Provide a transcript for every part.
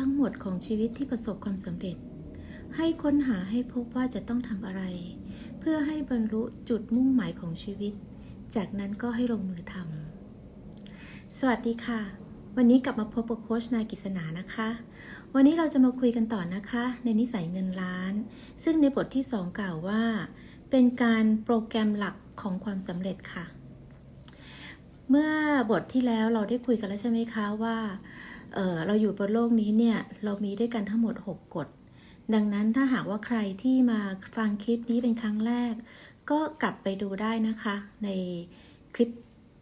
ทั้งหมดของชีวิตที่ประสบความสำเร็จ ให้ค้นหาให้พบว่าจะต้องทำอะไร เพื่อให้บรรลุจุดมุ่งหมายของชีวิต จากนั้นก็ให้ลงมือทำสวัสดีค่ะ วันนี้กลับมาพบกับโค้ชนายกิษณานะคะ วันนี้เราจะมาคุยกันต่อนะคะ ในนิสัยเงินล้าน ซึ่งในบทที่ 2 กล่าวว่า เป็นการโปรแกรมหลักของความสำเร็จค่ะ เมื่อบทที่แล้วเราได้คุยกันแล้วใช่ไหมคะว่า เเราอยู่บนโลกนี้เนี่ยเรามีด้วยกันทั้งหมด 6 กฎ ดังนั้นถ้าหากว่าใครที่มาฟังคลิปนี้เป็นครั้งแรก ก็กลับไปดูได้นะคะ ในคลิป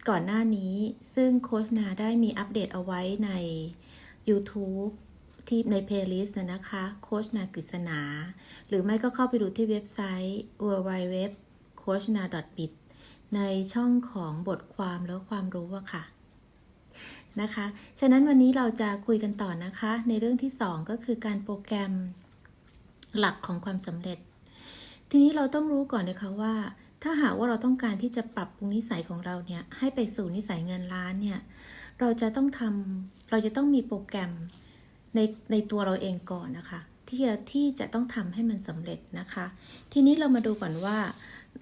ก่อนหน้านี้ ซึ่งโค้ชนาได้มีอัปเดตเอาไว้ใน YouTube ที่ในเพลย์ลิสต์นะคะโค้ชนากฤษณา หรือไม่ก็เข้าไปดูที่เว็บไซต์ w w w c o a c h n a b i z ในช่องของบทความแล้วความรู้อะค่ะ นะคะ ฉะนั้นวันนี้เราจะคุยกันต่อนะคะ ในเรื่องที่ 2 ก็คือการโปรแกรมหลักของความสำเร็จ ทีนี้เราต้องรู้ก่อนนะคะว่า ถ้าหากว่าเราต้องการที่จะปรับปรุงนิสัยของเราเนี่ยให้ไปสู่นิสัยเงินล้านเนี่ยเราจะต้องทำเราจะต้องมีโปรแกรมในในตัวเราเองก่อนนะคะ ที่จะที่จะต้องทำให้มันสำเร็จนะคะ ทีนี้เรามาดูก่อนว่า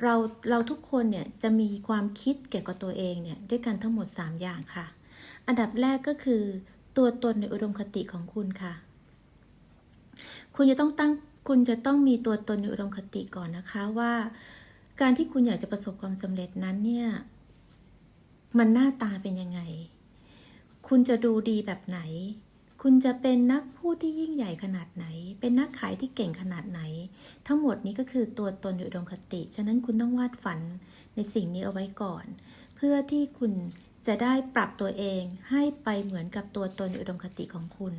เราเราทุกคนเนี่ยจะมีความคิดเกี่ยวกับตัวเองเนี่ยด้วยกันทั้งหมด 3 อย่างค่ะ อันดับแรกก็คือ ตัวตนในอุดมคติของคุณค่ะ คุณจะต้องตั้งคุณจะต้องมีตัวตนในอุดมคติก่อนนะคะว่า การที่คุณอยากจะประสบความสำเร็จนั้นเนี่ย มันหน้าตาเป็นยังไง คุณจะดูดีแบบไหน คุณจะเป็นนักพูดที่ยิ่งใหญ่ขนาดไหน เป็นนักขายที่เก่งขนาดไหน ทั้งหมดนี้ก็คือตัวตนในอุดมคติ ฉะนั้นคุณต้องวาดฝันในสิ่งนี้เอาไว้ก่อน เพื่อที่คุณ จะได้ปรับตัวเองให้ไปเหมือนกับตัวตนอุดมคติของคุณ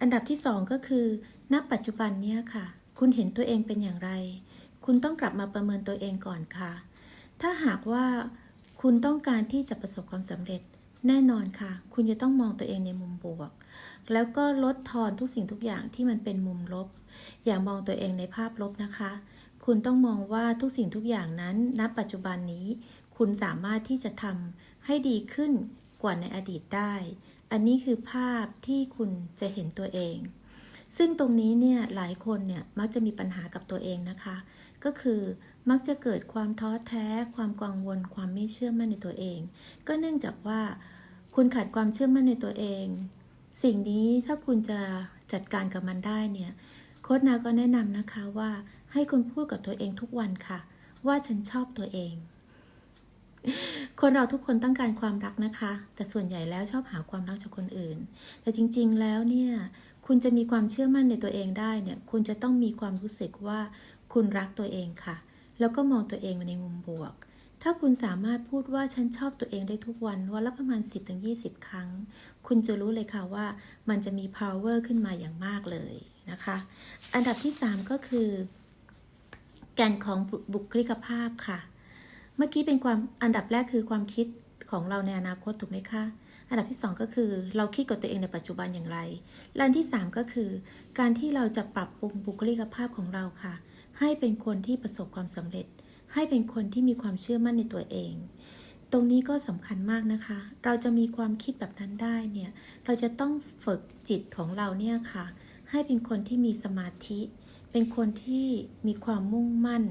อันดับที่สองก็คือ ณ ปัจจุบันเนี้ยค่ะ คุณเห็นตัวเองเป็นอย่างไร คุณต้องกลับมาประเมินตัวเองก่อนค่ะ ถ้าหากว่าคุณต้องการที่จะประสบความสำเร็จแน่นอนค่ะ คุณจะต้องมองตัวเองในมุมบวก แล้วก็ลดทอนทุกสิ่งทุกอย่างที่มันเป็นมุมลบ อย่ามองตัวเองในภาพลบนะคะ คุณต้องมองว่าทุกสิ่งทุกอย่างนั้น ณ ปัจจุบันนี้ คุณสามารถที่จะทำ ให้ดีขึ้นกว่าในอดีตได้ อันนี้คือภาพที่คุณจะเห็นตัวเอง ซึ่งตรงนี้เนี่ยหลายคนเนี่ยมักจะมีปัญหากับตัวเองนะคะ ก็คือมักจะเกิดความท้อแท้ ความกังวล ความไม่เชื่อมั่นในตัวเอง ก็เนื่องจากว่าคุณขาดความเชื่อมั่นในตัวเอง สิ่งนี้ถ้าคุณจะจัดการกับมันได้เนี่ยโค้ชนาก็แนะนำนะคะว่าให้คุณพูดกับตัวเองทุกวันค่ะ ว่าฉันชอบตัวเอง คนเราทุกคนต้องการความรักนะคะ แต่ส่วนใหญ่แล้วชอบหาความรักจากคนอื่น แต่จริง ๆ แล้วเนี่ย คุณจะมีความเชื่อมั่นในตัวเองได้เนี่ย คุณจะต้องมีความรู้สึกว่าคุณรักตัวเองค่ะ แล้วก็มองตัวเองในมุมบวก ถ้าคุณสามารถพูดว่าฉันชอบตัวเองได้ทุกวันวันละประมาณ 10-20 ครั้ง คุณจะรู้เลยค่ะว่ามันจะมี power ขึ้นมาอย่างมากเลยนะคะ อันดับที่ 3 ก็คือ แก่นของบุคลิกภาพค่ะ เมื่อกี้เป็นความอันดับแรกคือความคิดของเราในอนาคตถูกไหมคะ อันดับที่ 2 ก็คือเราคิดกับตัวเองในปัจจุบันอย่างไร และอันที่ 3 ก็คือ การที่เราจะปรับปรุงบุคลิกภาพของเราค่ะ ให้เป็นคนที่ประสบความสำเร็จ ให้เป็นคนที่มีความเชื่อมั่นในตัวเอง ตรงนี้ก็สำคัญมากนะคะ เราจะมีความคิดแบบนั้นได้เนี่ย เราจะต้องฝึกจิตของเราเนี่ยค่ะ ให้เป็นคนที่มีสมาธิ เป็นคนที่มีความมุ่งมั่น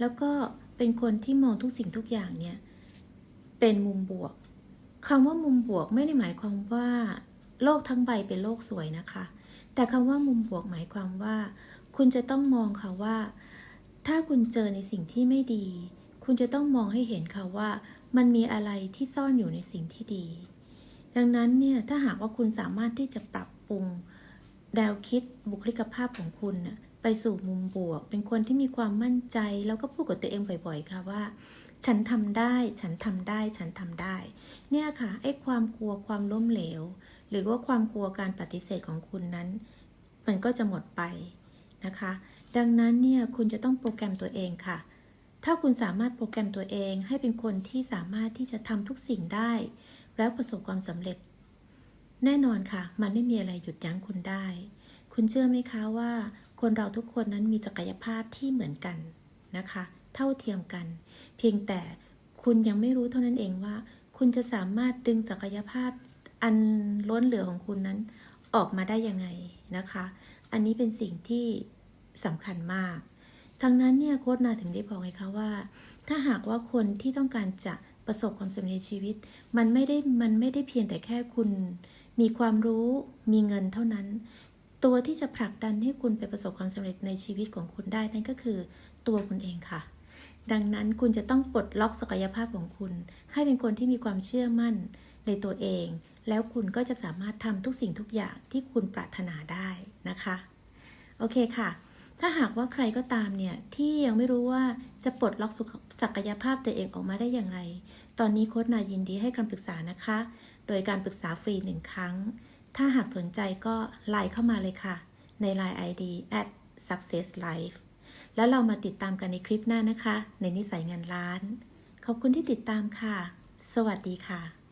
แล้วก็เเป็นคนที่มองทุกสิ่งทุกอย่างเนี่ยเป็นมุมบวกคำว่ามุมบวกไม่ได้หมายความว่า โลกทั้งใบเป็นโลกสวยนะคะ แต่คำว่ามุมบวกหมายความว่า คุณจะต้องมองค่ะว่า ถ้าคุณเจอในสิ่งที่ไม่ดี คุณจะต้องมองให้เห็นค่ะว่า มันมีอะไรที่ซ่อนอยู่ในสิ่งที่ดี ดังนั้นเนี่ยถ้าหากว่าคุณสามารถที่จะปรับปรุงแนวคิดบุคลิกภาพของคุณ ไปสู่มุมบวก เป็นคนที่มีความมั่นใจ แล้วก็พูดกับตัวเองบ่อย ๆ ค่ะว่า ฉันทำได้ ฉันทำได้ ฉันทำได้ เนี่ยค่ะไอ้ความกลัวความล้มเหลว หรือว่าความกลัวการปฏิเสธของคุณนั้น มันก็จะหมดไปนะคะ ดังนั้นเนี่ยคุณจะต้องโปรแกรมตัวเองค่ะ ถ้าคุณสามารถโปรแกรมตัวเองให้เป็นคนที่สามารถที่จะทำทุกสิ่งได้ แล้วประสบความสำเร็จ แน่นอนค่ะ มันไม่มีอะไรหยุดยั้งคุณได้ คุณเชื่อไหมคะว่า คนเราทุกคนนั้นมีศักยภาพที่เหมือนกันนะคะ เท่าเทียมกัน เพียงแต่คุณยังไม่รู้เท่านั้นเองว่า คุณจะสามารถดึงศักยภาพอันล้นเหลือของคุณนั้นออกมาได้ยังไงนะคะ อันนี้เป็นสิ่งที่สำคัญมากทั้งนั้นเนี่ยโค้ดนาถึงได้บอกไงคะว่า ถ้าหากว่าคนที่ต้องการจะประสบความสำเร็จในชีวิต มันไม่ได้มันไม่ได้เพียงแต่แค่คุณ มีความรู้มีเงินเท่านั้น ตัวที่จะผลักดันให้คุณไปประสบความสำเร็จในชีวิตของคุณได้นั่นก็คือตัวคุณเองค่ะ ดังนั้นคุณจะต้องปลดล็อกศักยภาพของคุณ ให้เป็นคนที่มีความเชื่อมั่นในตัวเอง แล้วคุณก็จะสามารถทำทุกสิ่งทุกอย่างที่คุณปรารถนาได้นะคะ โอเคค่ะ ถ้าหากว่าใครก็ตามเนี่ย ที่ยังไม่รู้ว่าจะปลดล็อกศักยภาพตัวเองออกมาได้อย่างไร ตอนนี้โค้ชนายินดีให้คำปรึกษานะคะ โดยการปรึกษาฟรีหนึ่งครั้ง ถ้าหากสนใจก็ไลน์เข้ามาเลยค่ะ ใน Line ID at success life แล้วเรามาติดตามกันในคลิปหน้านะคะ ในนิสัยเงินล้าน ขอบคุณที่ติดตามค่ะ สวัสดีค่ะ